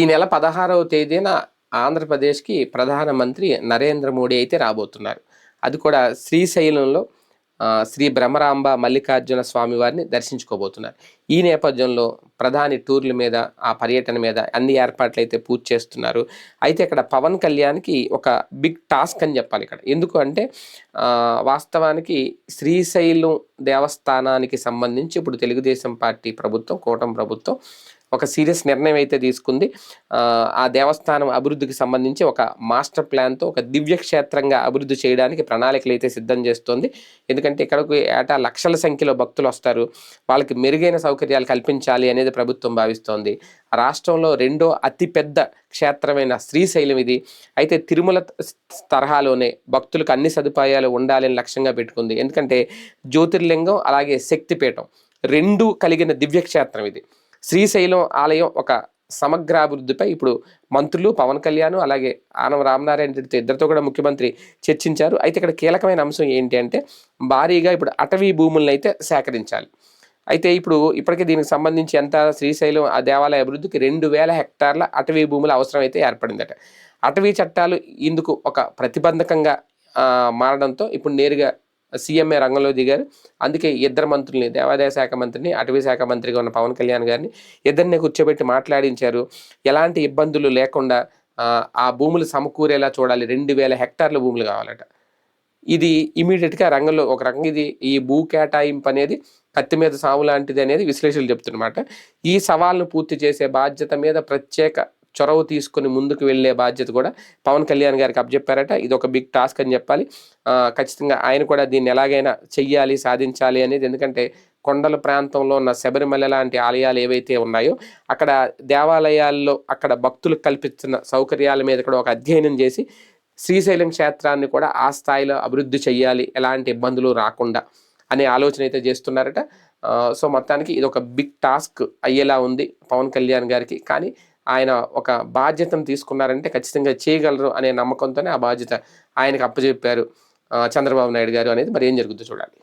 ఈ నెల పదహారవ తేదీన ఆంధ్రప్రదేశ్కి ప్రధానమంత్రి నరేంద్ర మోడీ అయితే రాబోతున్నారు. అది కూడా శ్రీశైలంలో శ్రీ భ్రమరాంబ మల్లికార్జున స్వామి వారిని దర్శించుకోబోతున్నారు. ఈ నేపథ్యంలో ప్రధాని టూర్ల మీద ఆ పర్యటన మీద అన్ని ఏర్పాట్లు అయితే పూర్తి చేస్తున్నారు. అయితే ఇక్కడ పవన్ కళ్యాణ్కి ఒక బిగ్ టాస్క్ అని చెప్పాలి ఇక్కడ. ఎందుకు అంటే వాస్తవానికి శ్రీశైలం దేవస్థానానికి సంబంధించి ఇప్పుడు తెలుగుదేశం పార్టీ ప్రభుత్వం కూటమి ప్రభుత్వం ఒక సీరియస్ నిర్ణయం అయితే తీసుకుంది. ఆ, దేవస్థానం అభివృద్ధికి సంబంధించి ఒక మాస్టర్ ప్లాన్తో ఒక దివ్య క్షేత్రంగా అభివృద్ధి చేయడానికి ప్రణాళికలు అయితే సిద్ధం చేస్తోంది. ఎందుకంటే ఇక్కడకు ఏటా లక్షల సంఖ్యలో భక్తులు వస్తారు. వాళ్ళకి మెరుగైన సౌకర్యాలు కల్పించాలి అనేది ప్రభుత్వం భావిస్తోంది. రాష్ట్రంలో రెండో అతిపెద్ద క్షేత్రమైన శ్రీశైలం ఇది. అయితే తిరుమల తరహాలోనే భక్తులకు అన్ని సదుపాయాలు ఉండాలని లక్ష్యంగా పెట్టుకుంది. ఎందుకంటే జ్యోతిర్లింగం అలాగే శక్తిపీఠం రెండు కలిగిన దివ్యక్షేత్రం ఇది. శ్రీశైలం ఆలయం ఒక సమగ్రాభివృద్ధిపై ఇప్పుడు మంత్రులు పవన్ కళ్యాణ్ అలాగే ఆనం రామనారాయణ రెడ్డితో ఇద్దరితో కూడా ముఖ్యమంత్రి చర్చించారు. అయితే ఇక్కడ కీలకమైన అంశం ఏంటి అంటే భారీగా ఇప్పుడు అటవీ భూములను అయితే సేకరించాలి. అయితే ఇప్పుడు ఇప్పటికే దీనికి సంబంధించి ఎంత శ్రీశైలం ఆ దేవాలయ అభివృద్ధికి రెండు వేల హెక్టార్ల అటవీ భూముల అవసరం అయితే ఏర్పడిందట. అటవీ చట్టాలు ఇందుకు ఒక ప్రతిబంధకంగా మారడంతో ఇప్పుడు నేరుగా సీఎంఏ రంగంలో దిగారు. అందుకే ఇద్దరు మంత్రుల్ని దేవాదాయ శాఖ మంత్రిని అటవీ శాఖ మంత్రిగా ఉన్న పవన్ కళ్యాణ్ గారిని ఇద్దరిని కూర్చోబెట్టి మాట్లాడించారు. ఎలాంటి ఇబ్బందులు లేకుండా ఆ, భూములు సమకూరేలా చూడాలి. రెండు వేల హెక్టార్ల భూములు కావాలట. ఇది ఇమీడియట్గా రంగంలో ఒక రకంగా ఇది ఈ భూ కేటాయింపు అనేది కత్తి మీద సాము లాంటిది అనేది విశ్లేషణలు చెప్తున్నమాట. ఈ సవాల్ను పూర్తి చేసే బాధ్యత మీద ప్రత్యేక చొరవ తీసుకుని ముందుకు వెళ్ళే బాధ్యత కూడా పవన్ కళ్యాణ్ గారికి అప్పచెప్పారట. ఇది ఒక బిగ్ టాస్క్ అని చెప్పాలి. ఖచ్చితంగా ఆయన కూడా దీన్ని ఎలాగైనా చెయ్యాలి సాధించాలి అనేది ఎందుకంటే కొండల ప్రాంతంలో ఉన్న శబరిమల లాంటి ఆలయాలు ఏవైతే ఉన్నాయో అక్కడ దేవాలయాల్లో అక్కడ భక్తులు కల్పిస్తున్న సౌకర్యాల మీద కూడా ఒక అధ్యయనం చేసి శ్రీశైలం క్షేత్రాన్ని కూడా ఆ స్థాయిలో అభివృద్ధి చెయ్యాలి ఎలాంటి ఇబ్బందులు రాకుండా అనే ఆలోచన అయితే చేస్తున్నారట. సో మొత్తానికి ఇది ఒక బిగ్ టాస్క్ అయ్యేలా ఉంది పవన్ కళ్యాణ్ గారికి. కానీ ఆయన ఒక బాధ్యతను తీసుకున్నారంటే ఖచ్చితంగా చేయగలరు అనే నమ్మకంతోనే ఆ బాధ్యత ఆయనకు అప్పచెప్పారు చంద్రబాబు నాయుడు గారు అనేది. మరి ఏం జరుగుతుందో చూడాలి.